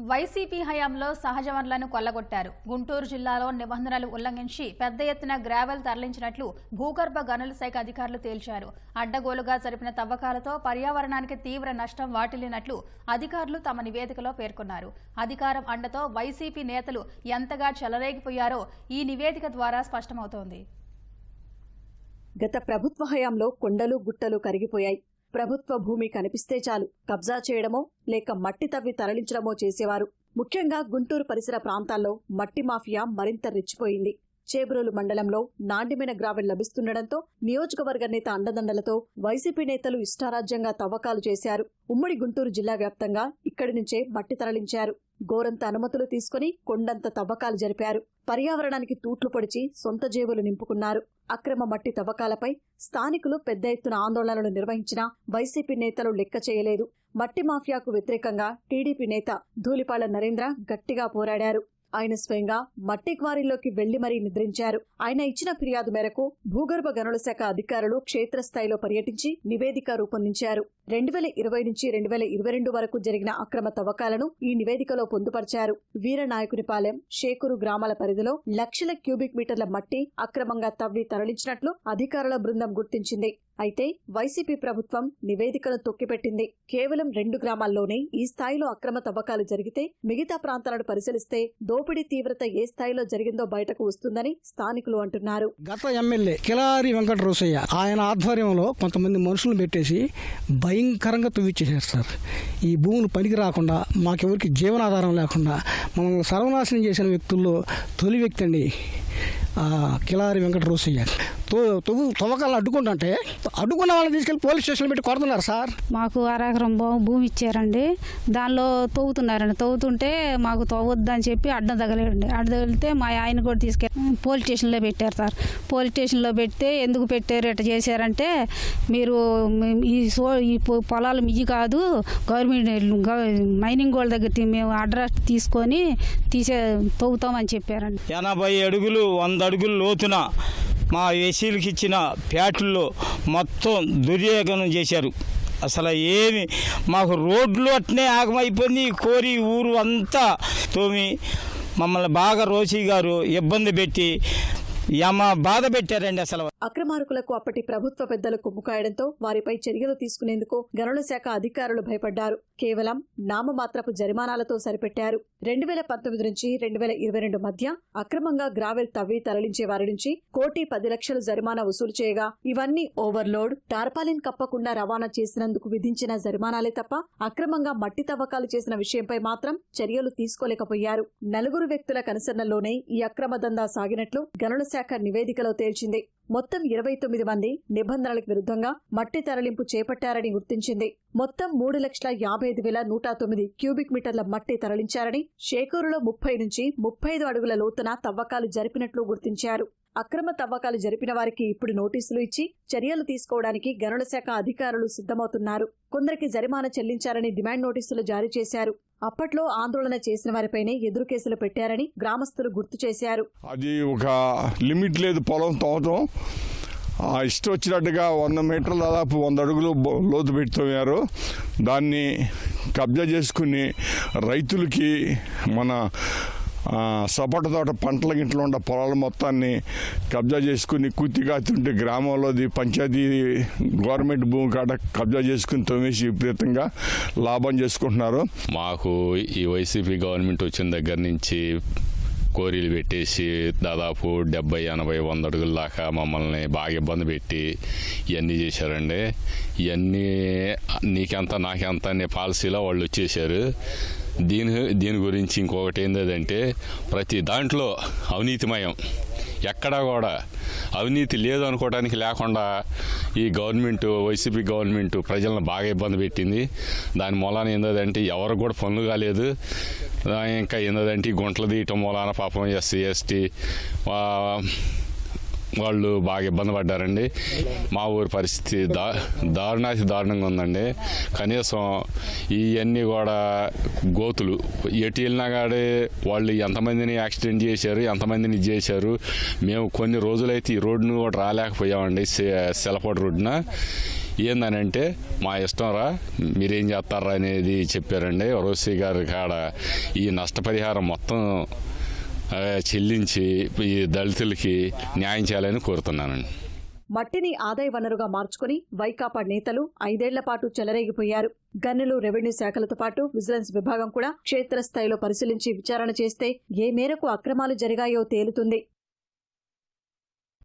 YCP హయాంలో సహజ వనరులను కొల్లగొట్టారు. గుంటూరు జిల్లాలో నిబంధనలు ఉల్లంఘించి పెద్ద ఎత్తున గ్రావెల్ తరలించినట్లు భూగర్భ గనుల శాఖ అధికారులు తేల్చారు. అడ్డగోలుగా జరిపిన తవ్వకాలతో పర్యావరణానికి తీవ్ర నష్టం వాటిల్లినట్లు అధికారులు తమ నివేదికలో పేర్కొన్నారు. అధికారం అండతో వైసీపీ నేతలు ఎంతగా చెలరేగిపోయారో ఈ నివేదిక ద్వారా స్పష్టమవుతోంది. గత ప్రభుత్వ హయాంలో కొండలు గుట్టలు కరిగిపోయాయి. ప్రభుత్వ భూమి కనిపిస్తే చాలు. కబ్జా చేయడమో లేక మట్టి తవ్వి తరలించడమో చేసేవారు. ముఖ్యంగా గుంటూరు పరిసర ప్రాంతాల్లో మట్టి మాఫియా మరింత రెచ్చిపోయింది. చేబ్రోలు మండలంలో నాణ్యమైన గ్రావెల్ లభిస్తుండటంతో నియోజకవర్గ నేత అండదండలతో వైసీపీ నేతలు ఇష్టారాజ్యంగా తవ్వకాలు చేశారు. ఉమ్మడి గుంటూరు జిల్లా వ్యాప్తంగా ఇక్కడి నుంచే మట్టి తరలించారు. గోరంత అనుమతులు తీసుకుని కొండంత తవ్వకాలు జరిపారు. పర్యావరణానికి తూట్లు పొడిచి సొంత జేబులు నింపుకున్నారు. అక్రమ మట్టి తవ్వకాలపై స్థానికులు పెద్ద ఎత్తున ఆందోళనలు నిర్వహించినా వైసీపీ నేతలు లెక్క చేయలేదు. మట్టి మాఫియాకు వ్యతిరేకంగా టీడీపీ నేత ధూలిపాళ్ళ నరేంద్ర గట్టిగా పోరాడారు. ఆయన స్వయంగా మట్టి క్వారీల్లోకి వెళ్ళి మరీ నిద్రించారు. ఆయన ఇచ్చిన ఫిర్యాదు మేరకు భూగర్భ గనుల శాఖ అధికారులు క్షేత్రస్థాయిలో పర్యటించి నివేదిక రూపొందించారు. రెండు వేల ఇరవై నుంచి రెండు వేల ఇరవై రెండు వరకు జరిగిన అక్రమ తవ్వకాలను ఈ నివేదికలో పొందుపరిచారు. వీరనాయకునిపాలెం షేకూరు గ్రామాల పరిధిలో లక్షల క్యూబిక్ మీటర్ల మట్టి అక్రమంగా తవ్వి తరలించినట్లు అధికారుల బృందం గుర్తించింది. అయితే వైసీపీ ప్రభుత్వం నివేదికను తొక్కిపెట్టింది. కేవలం రెండు గ్రామాల్లోనే ఈ స్థాయిలో అక్రమ తవ్వకాలు జరిగితే మిగతా ప్రాంతాలను పరిశీలిస్తే దోపిడీ తీవ్రత ఏ స్థాయిలో జరిగిందో బయటకు వస్తుందని స్థానికులు అంటున్నారు. గత ఎమ్మెల్యే కిలారి వెంకట రోసయ్య ఆయన ఆధ్వర్యంలో కొంతమంది మనుషులు పెట్టేసి భయంకరంగా తవ్విచ్చేశారు సార్ ఈ భూములు పనికి రాకుండా మాకెవరికి జీవనాధారం లేకుండా మమ్మల్ని సర్వనాశనం చేసిన వ్యక్తుల్లో తొలి వ్యక్తి అండి కిలారి వెంకట రోసయ్య తవ్వకాలను అడ్డుకుంటుంటే అడ్డుకున్న వాళ్ళని తీసుకెళ్ళి పోలీస్ స్టేషన్లో పెట్టి కొడుతున్నారు సార్. మాకు అరెకరం భూమి ఇచ్చారండి. దానిలో తవ్వుతున్నారండి. తవ్వుతుంటే మాకు తవ్వద్దని చెప్పి అడ్డం తగలేడండి అడ్డం తగిలితే మా ఆయన కూడా తీసుకెళ్ళి పోలీస్ స్టేషన్లో పెట్టారు సార్. పోలీస్ స్టేషన్లో పెడితే ఎందుకు పెట్టారు ఇట్లా చేశారంటే మీరు ఈ సో ఈ పొలాలు మియ్యి కాదు గవర్నమెంట్ మైనింగ్ వాళ్ళ దగ్గర తీ- మేము అడ్రస్ తీసుకొని తీసే తవ్వుతామని చెప్పారండి. ఎనభై అడుగులు వంద అడుగులు లోతున మా ఎస్సీలకు ఇచ్చిన ప్యాట్ల్లో మొత్తం దుర్యోగనం చేశారు. అసలు ఏమి మాకు రోడ్లు అట్నే ఆగమైపోయింది కోరి ఊరు అంతా తోమి మమ్మల్ని బాగా రోషి గారు ఇబ్బంది పెట్టి యమ బాధ పెట్టారండి అసలు. అక్రమార్కులకు అప్పటి ప్రభుత్వ పెద్దలు కుమ్ముకాయడంతో వారిపై చర్యలు తీసుకునేందుకు గనుల శాఖ అధికారులు భయపడ్డారు. కేవలం నామమాత్రపు జరిమానాలతో సరిపెట్టారు. రెండు వేల పంతొమ్మిది నుంచి రెండు వేల ఇరవై రెండు మధ్య అక్రమంగా గ్రావెల్ తవ్వి తరలించే వారి నుంచి కోటి పది లక్షల జరిమానా వసూలు చేయగా ఇవన్నీ ఓవర్లోడ్ టార్పాలిన్ కప్పకుండా రవాణా చేసినందుకు విధించిన జరిమానాలే తప్ప అక్రమంగా మట్టి తవ్వకాలు చేసిన విషయంపై మాత్రం చర్యలు తీసుకోలేకపోయారు. నలుగురు వ్యక్తుల కనుసన్నల్లోనే ఈ అక్రమ దందా సాగినట్లు గనుల శాఖ నివేదికలో తేల్చింది. మొత్తం ఇరవై తొమ్మిది మంది నిబంధనలకు విరుద్ధంగా మట్టి తరలింపు చేపట్టారని గుర్తించింది. మొత్తం మూడు లక్షల యాభై ఐదు వేల నూట తొమ్మిది క్యూబిక్ మీటర్ల మట్టి తరలించారని షేకూరులో ముప్పై నుంచి ముప్పై ఐదు అడుగుల లోతున తవ్వకాలు జరిపినట్లు గుర్తించారు. అక్రమ తవ్వకాలు జరిపిన వారికి ఇప్పుడు నోటీసులు ఇచ్చి చర్యలు తీసుకోవడానికి గనుల శాఖ అధికారులు సిద్ధమవుతున్నారు. కొందరికి జరిమానా చెల్లించారని డిమాండ్ నోటీసులు జారీ చేశారు. అప్పట్లో ఆందోళన చేసిన వారిపైనే ఎదురు కేసులు పెట్టారని గ్రామస్తులు గుర్తు చేశారు. అది ఒక లిమిట్ లేదు పొలం తోటం ఆ ఇష్టం వచ్చినట్టుగా వంద మీటర్ల దాదాపు వంద అడుగులు లోతు పెడుతున్నారు దాన్ని కబ్జా చేసుకుని రైతులకి మన సపోటా తోట పంటల గింట్లో ఉన్న పొలాల మొత్తాన్ని కబ్జా చేసుకుని కుత్తిగా తింటే గ్రామంలోది పంచాయతీ గవర్నమెంట్ భూమి కాడ కబ్జా చేసుకుని తోమేసి విపరీతంగా లాభం చేసుకుంటున్నారు. మాకు ఈ వైసీపీ గవర్నమెంట్ వచ్చిన దగ్గర నుంచి కోరీలు పెట్టేసి దాదాపు డెబ్బై ఎనభై వంద అడుగుల దాకా మమ్మల్ని బాగా ఇబ్బంది పెట్టి ఇవన్నీ చేశారండి. ఇవన్నీ నీకెంత నాకెంత అనే పాలసీలో వాళ్ళు వచ్చేసారు దీని దీని గురించి ఇంకొకటి ఏంటంటే ప్రతి దాంట్లో అవినీతిమయం. ఎక్కడా కూడా అవినీతి లేదు అనుకోవడానికి లేకుండా ఈ గవర్నమెంట్ వైసీపీ గవర్నమెంట్ ప్రజలను బాగా ఇబ్బంది పెట్టింది. దాని మూలాన ఏంటంటే ఎవరికి కూడా పనులు కాలేదు. ఇంకా ఏంటంటే గుంటలు తీయటం మూలాన పాపం ఎస్సీ ఎస్టీ వాళ్ళు బాగా ఇబ్బంది పడ్డారండి. మా ఊరి పరిస్థితి దా దారుణాతి దారుణంగా ఉందండి. కనీసం ఇవన్నీ కూడా గోతులు ఎటు వెళ్ళినా కాడే వాళ్ళు ఎంతమందిని యాక్సిడెంట్ చేశారు ఎంతమందిని ఇది చేశారు మేము కొన్ని రోజులైతే ఈ రోడ్డును కూడా రాలేకపోయామండి సె- సెలపాటు రోడ్డున. ఏందనంటే మా ఇష్టం రా మీరేం చేస్తారా అనేది చెప్పారండి. రోసీ గారి కాడ ఈ నష్టపరిహారం మొత్తం చెల్లించి ఈ దళితులకి న్యాయం చేయాలని కోరుతున్నానండి. మట్టిని ఆదాయ వనరుగా మార్చుకుని వైకాపా నేతలు ఐదేళ్ళ పాటు చెలరేగిపోయారు. గన్నులు రెవెన్యూ శాఖలతో పాటు విజిలెన్స్ విభాగం కూడా క్షేత్రస్థాయిలో పరిశీలించి విచారణ చేస్తే ఏ మేరకు అక్రమాలు జరిగాయో తేలుతుంది.